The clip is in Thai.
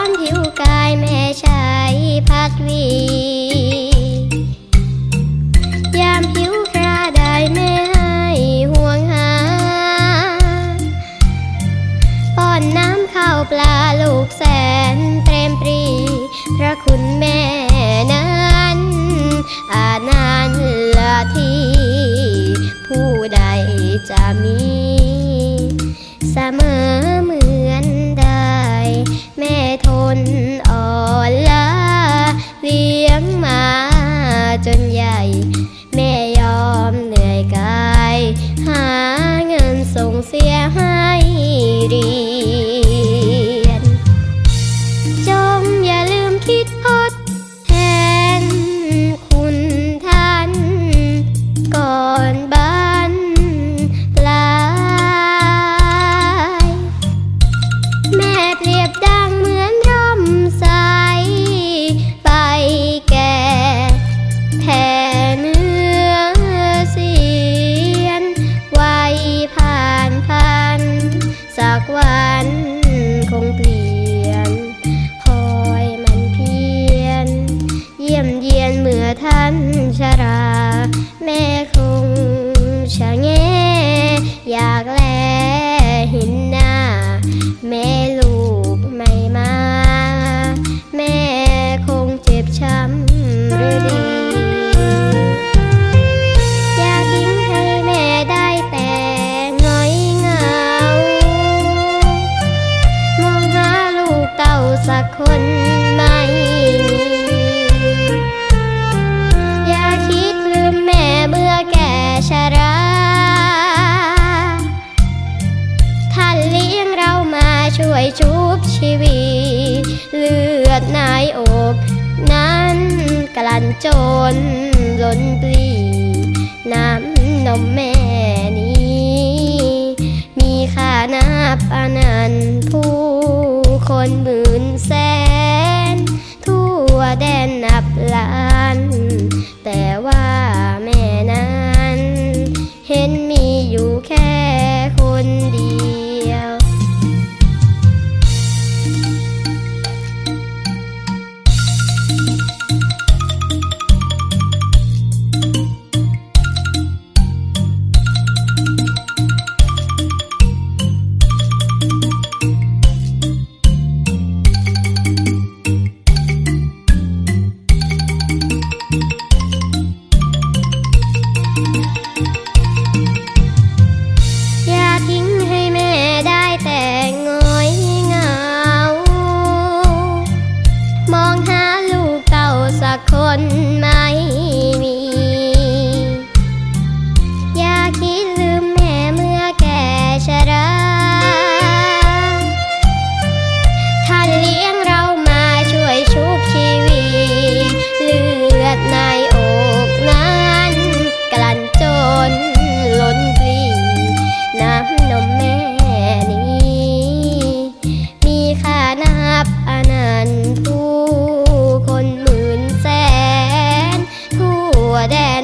อนผิวกายแม่ชายพัดวี ยามผิวคราได้แม่ให้ห่วงหา ป้อนน้ำข้าวปลาลูกแสนเตรมปรี พระคุณแม่นั้นอานันละทีผู้ใดจะมี ช่วยชุบชีวีเลือดนายอก นั้นกลั่นจนล้นปลีน้ำนมแม่ สักคนมา there.